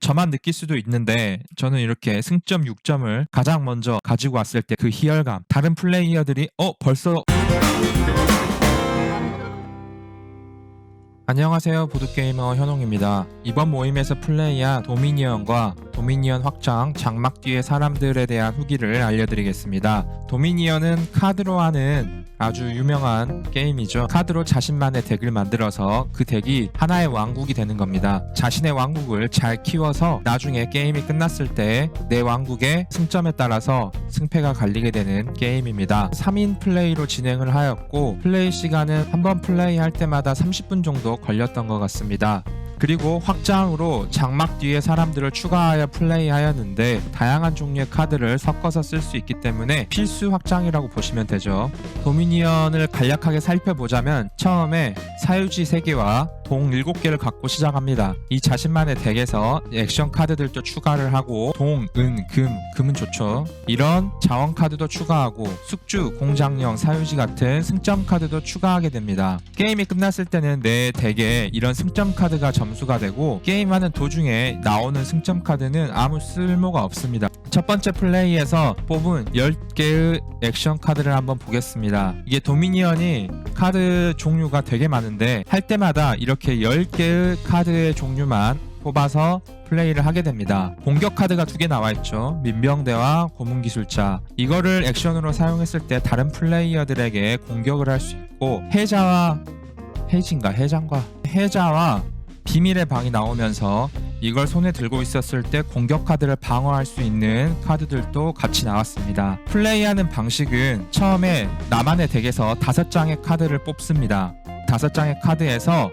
저만 느낄 수도 있는데 저는 이렇게 승점 6점을 가장 먼저 가지고 왔을 때 그 희열감. 다른 플레이어들이 어 벌써 안녕하세요. 보드게이머 현홍입니다. 이번 모임에서 플레이한 도미니언과 도미니언 확장 장막 뒤의 사람들에 대한 후기를 알려드리겠습니다. 도미니언은 카드로 하는 아주 유명한 게임이죠. 카드로 자신만의 덱을 만들어서 그 덱이 하나의 왕국이 되는 겁니다. 자신의 왕국을 잘 키워서 나중에 게임이 끝났을 때 내 왕국의 승점에 따라서 승패가 갈리게 되는 게임입니다. 3인 플레이로 진행을 하였고 플레이 시간은 한 번 플레이할 때마다 30분 정도 걸렸던 것 같습니다 그리고 확장으로 장막 뒤에 사람들을 추가하여 플레이하였는데 다양한 종류의 카드를 섞어서 쓸 수 있기 때문에 필수 확장이라고 보시면 되죠. 도미니언을 간략하게 살펴보자면 처음에 사유지 3개와 동 7개를 갖고 시작합니다. 이 자신만의 덱에서 액션 카드들도 추가를 하고 동, 은, 금, 금은 좋죠. 이런 자원 카드도 추가하고 숙주, 공장령, 사유지 같은 승점 카드도 추가하게 됩니다. 게임이 끝났을 때는 내 덱에 이런 승점 카드가 점수가 되고 게임하는 도중에 나오는 승점 카드는 아무 쓸모가 없습니다. 첫 번째 플레이에서 뽑은 10개의 액션 카드를 한번 보겠습니다. 이게 도미니언이 카드 종류가 되게 많은데 할 때마다 이렇게 10개의 카드의 종류만 뽑아서 플레이를 하게 됩니다. 공격 카드가 두 개 나와 있죠. 민병대와 고문기술자. 이거를 액션으로 사용했을 때 다른 플레이어들에게 공격을 할 수 있고 해자와 해진가 해장과 해자와 비밀의 방이 나오면서 이걸 손에 들고 있었을 때 공격 카드를 방어할 수 있는 카드들도 같이 나왔습니다. 플레이하는 방식은 처음에 나만의 덱에서 다섯 장의 카드를 뽑습니다. 다섯 장의 카드에서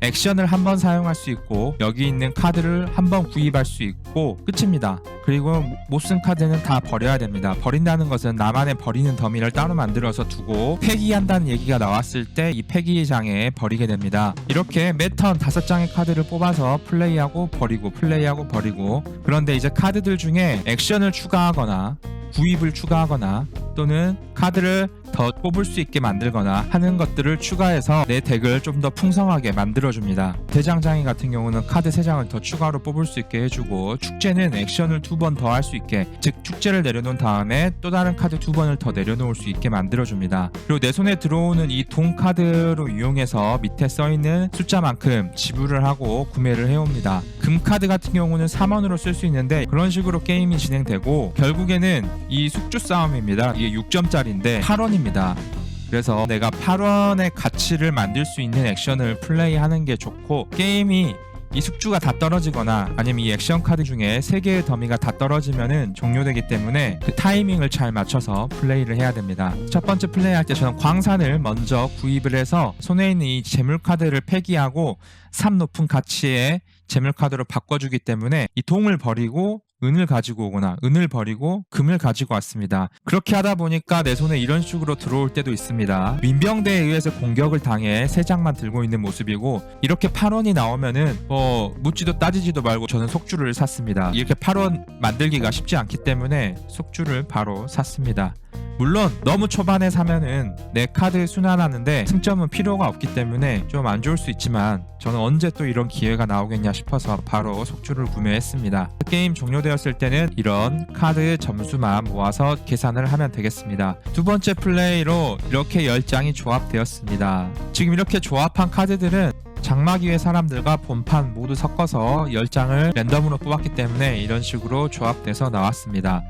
액션을 한 번 사용할 수 있고 여기 있는 카드를 한 번 구입할 수 있고 끝입니다. 그리고 못 쓴 카드는 다 버려야 됩니다. 버린다는 것은 나만의 버리는 더미를 따로 만들어서 두고 폐기한다는 얘기가 나왔을 때 이 폐기장에 버리게 됩니다. 이렇게 매턴 다섯 장의 카드를 뽑아서 플레이하고 버리고 플레이하고 버리고 그런데 이제 카드들 중에 액션을 추가하거나 구입을 추가하거나 또는 카드를 더 뽑을 수 있게 만들거나 하는 것들을 추가해서 내 덱을 좀 더 풍성하게 만들어줍니다. 대장장이 같은 경우는 카드 3장을 더 추가로 뽑을 수 있게 해주고 축제는 액션을 두 번 더 할 수 있게 즉 축제를 내려놓은 다음에 또 다른 카드 두 번을 더 내려놓을 수 있게 만들어줍니다. 그리고 내 손에 들어오는 이동 카드로 이용해서 밑에 써있는 숫자만큼 지불을 하고 구매를 해옵니다. 금 카드 같은 경우는 3원으로 쓸 수 있는데 그런 식으로 게임이 진행되고 결국에는 이 숙주 싸움입니다. 이게 6점짜리인데 8원 입니다. 그래서 내가 8원의 가치를 만들 수 있는 액션을 플레이하는 게 좋고 게임이 이 숙주가 다 떨어지거나 아니면 이 액션 카드 중에 3개의 더미가 다 떨어지면은 종료되기 때문에 그 타이밍을 잘 맞춰서 플레이를 해야 됩니다. 첫 번째 플레이할 때 저는 광산을 먼저 구입을 해서 손에 있는 이 재물 카드를 폐기하고 3 높은 가치의 재물 카드로 바꿔주기 때문에 이 동을 버리고 은을 가지고 오거나 은을 버리고 금을 가지고 왔습니다. 그렇게 하다 보니까 내 손에 이런 식으로 들어올 때도 있습니다. 민병대에 의해서 공격을 당해 세 장만 들고 있는 모습이고 이렇게 8원이 나오면은 뭐 묻지도 따지지도 말고 저는 속주를 샀습니다. 이렇게 8원 만들기가 쉽지 않기 때문에 속주를 바로 샀습니다. 물론 너무 초반에 사면은 내 카드 순환하는데 승점은 필요가 없기 때문에 좀 안 좋을 수 있지만 저는 언제 또 이런 기회가 나오겠냐 싶어서 바로 속주를 구매했습니다. 게임 종료되었을 때는 이런 카드 점수만 모아서 계산을 하면 되겠습니다. 두 번째 플레이로 이렇게 10장이 조합되었습니다. 지금 이렇게 조합한 카드들은 장마기의 사람들과 본판 모두 섞어서 10장을 랜덤으로 뽑았기 때문에 이런 식으로 조합돼서 나왔습니다.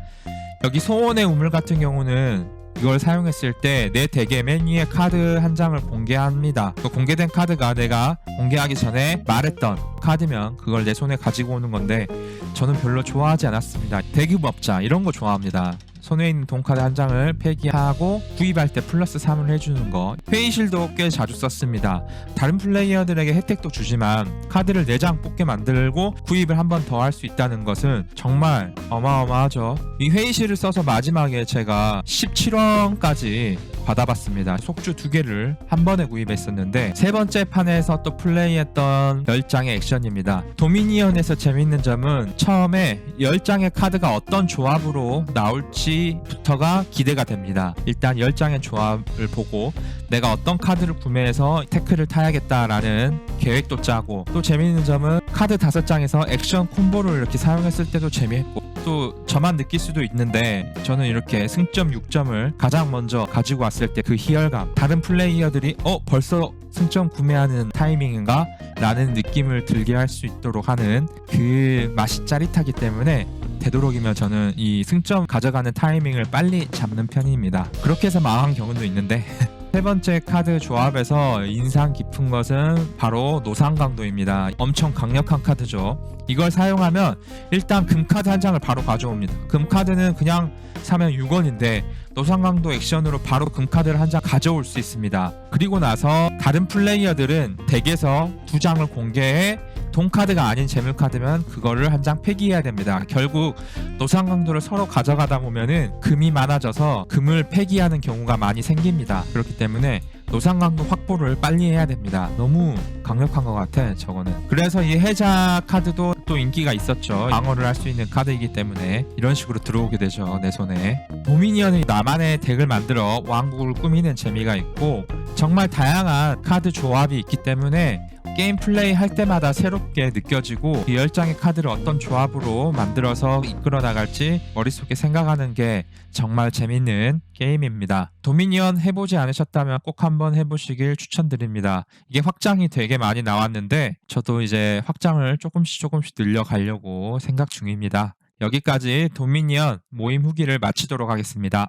여기 소원의 우물 같은 경우는 이걸 사용했을 때내 덱의 맨 위에 카드 한 장을 공개합니다. 그 공개된 카드가 내가 공개하기 전에 말했던 카드면 그걸 내 손에 가지고 오는 건데 저는 별로 좋아하지 않았습니다. 대기업자 이런 거 좋아합니다. 손에 있는 돈카드 한 장을 폐기하고 구입할 때 플러스 3을 해주는 거. 회의실도 꽤 자주 썼습니다. 다른 플레이어들에게 혜택도 주지만 카드를 4장 뽑게 만들고 구입을 한 번 더 할 수 있다는 것은 정말 어마어마하죠. 이 회의실을 써서 마지막에 제가 17원까지 받아봤습니다. 속주 두 개를 한 번에 구입했었는데 세 번째 판에서 또 플레이했던 10장의 액션입니다. 도미니언에서 재밌는 점은 처음에 10장의 카드가 어떤 조합으로 나올지부터가 기대가 됩니다. 일단 10장의 조합을 보고 내가 어떤 카드를 구매해서 태클을 타야겠다라는 계획도 짜고 또 재미있는 점은 카드 다섯 장에서 액션 콤보를 이렇게 사용했을 때도 재미있고 또 저만 느낄 수도 있는데 저는 이렇게 승점 6점을 가장 먼저 가지고 왔을 때 그 희열감 다른 플레이어들이 어 벌써 승점 구매하는 타이밍인가? 라는 느낌을 들게 할 수 있도록 하는 그 맛이 짜릿하기 때문에 되도록이면 저는 이 승점 가져가는 타이밍을 빨리 잡는 편입니다. 그렇게 해서 망한 경우도 있는데 세 번째 카드 조합에서 인상 깊은 것은 바로 노상강도입니다. 엄청 강력한 카드죠. 이걸 사용하면 일단 금카드 한 장을 바로 가져옵니다. 금카드는 그냥 사면 6원인데 노상강도 액션으로 바로 금카드를 한 장 가져올 수 있습니다. 그리고 나서 다른 플레이어들은 덱에서 두 장을 공개해 동카드가 아닌 재물카드면 그거를 한 장 폐기해야 됩니다. 결국 노상 강도를 서로 가져가다 보면은 금이 많아져서 금을 폐기하는 경우가 많이 생깁니다. 그렇기 때문에 노상 강도 확보를 빨리 해야 됩니다. 너무 강력한 것 같아 저거는. 그래서 이 해자 카드도 또 인기가 있었죠. 방어를 할 수 있는 카드이기 때문에 이런 식으로 들어오게 되죠 내 손에. 도미니언이 나만의 덱을 만들어 왕국을 꾸미는 재미가 있고 정말 다양한 카드 조합이 있기 때문에 게임 플레이 할 때마다 새롭게 느껴지고 이 10장의 카드를 어떤 조합으로 만들어서 이끌어 나갈지 머릿속에 생각하는 게 정말 재밌는 게임입니다. 도미니언 해보지 않으셨다면 꼭 한번 해보시길 추천드립니다. 이게 확장이 되게 많이 나왔는데 저도 이제 확장을 조금씩 조금씩 늘려가려고 생각 중입니다. 여기까지 도미니언 모임 후기를 마치도록 하겠습니다.